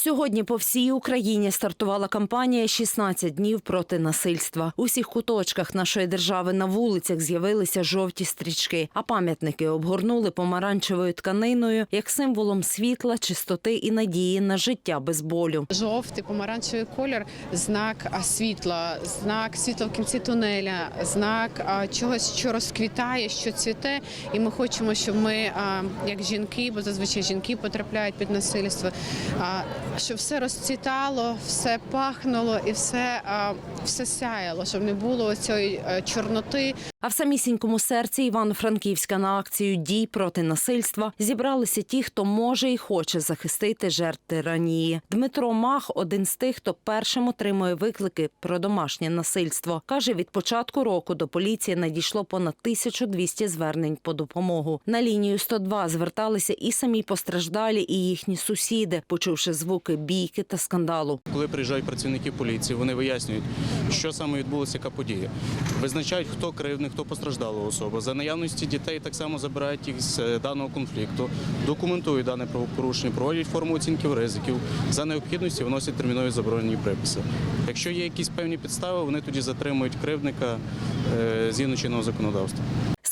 Сьогодні по всій Україні стартувала кампанія «16 днів проти насильства. У всіх куточках нашої держави на вулицях з'явилися жовті стрічки, а пам'ятники обгорнули помаранчевою тканиною як символом світла, чистоти і надії на життя без болю. Жовтий помаранчевий колір знак світла, знак світла в кінці тунеля, знак чогось, що розквітає, що цвіте. І ми хочемо, щоб ми, як жінки, бо зазвичай жінки потрапляють під насильство, щоб все розцвітало, все пахнуло і все, все сяяло, щоб не було цієї е, чорноти. А в самісінькому серці Івано-Франківська на акцію дій проти насильства зібралися ті, хто може і хоче захистити жертв тиранії. Дмитро Мах один з тих, хто першим отримує виклики про домашнє насильство. Каже, від початку року до поліції надійшло понад 1200 звернень по допомогу. На лінію 102 зверталися і самі постраждалі, і їхні сусіди, почувши звуки бійки та скандалу. Коли приїжджають працівники поліції, вони вияснюють, що саме відбулося, яка подія. Визначають, хто кривдник, хто постраждала особа. За наявності дітей так само забирають їх з е, даного конфлікту, документують дане правопорушення, проводять форму оцінків ризиків. За необхідності вносять термінові заборонені приписи. Якщо є якісь певні підстави, вони тоді затримують кривдника е, згідно чинного законодавства.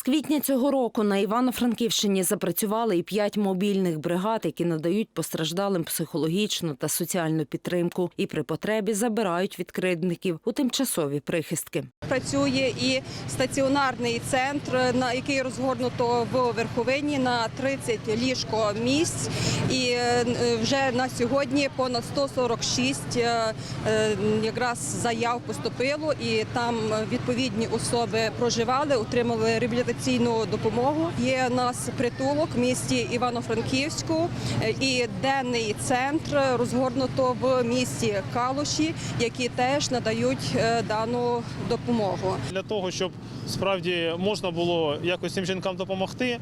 Квітня цього року на Івано-Франківщині запрацювали і п'ять мобільних бригад, які надають постраждалим психологічну та соціальну підтримку і при потребі забирають від кривдників у тимчасові прихистки. Працює і стаціонарний центр, на який розгорнуто в верховині на 30 ліжко місць. І е, вже на сьогодні понад 146 е, е, якраз заяв поступило, і там відповідні особи проживали, отримали реабілітаційну допомогу. Є у нас притулок в місті Івано-Франківську е, і денний центр розгорнуто в місті Калуші, які теж надають е, дану допомогу. для того, щоб справді можна було якось цим жінкам допомогти,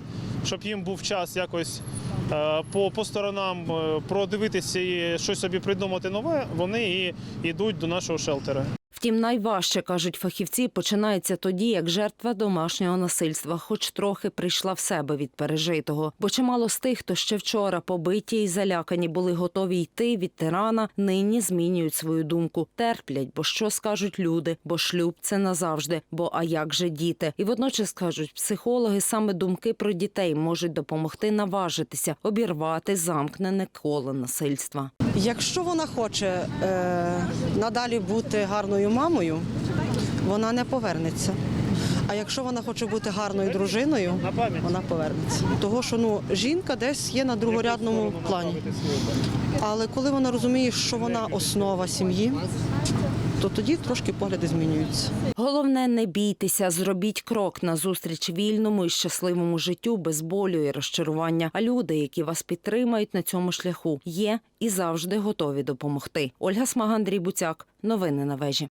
щоб їм був час якось е, по, по сторонам продивитися і щось собі придумати нове, вони і йдуть до нашого шелтера. Втім, найважче, кажуть фахівці, починається тоді, як жертва домашнього насильства хоч трохи прийшла в себе від пережитого. Бо чимало з тих, хто ще вчора побиті і залякані були готові йти від тирана, нині змінюють свою думку. Терплять, бо що скажуть люди, бо шлюб це назавжди. Бо а як же діти? І водночас кажуть, психологи саме думки про дітей можуть допомогти наважитися, обірвати замкнене коло насильства. Якщо вона хоче е, надалі бути гарною мамою, вона не повернеться. А якщо вона хоче бути гарною дружиною, вона повернеться. Того, що ну жінка десь є на другорядному плані. Але коли вона розуміє, що вона основа сім'ї, то тоді трошки погляди змінюються. Головне, не бійтеся, зробіть крок назустріч вільному і щасливому життю без болю і розчарування. А люди, які вас підтримають на цьому шляху, є і завжди готові допомогти. Ольга Смага, Андрій Буцяк. Новини на вежі.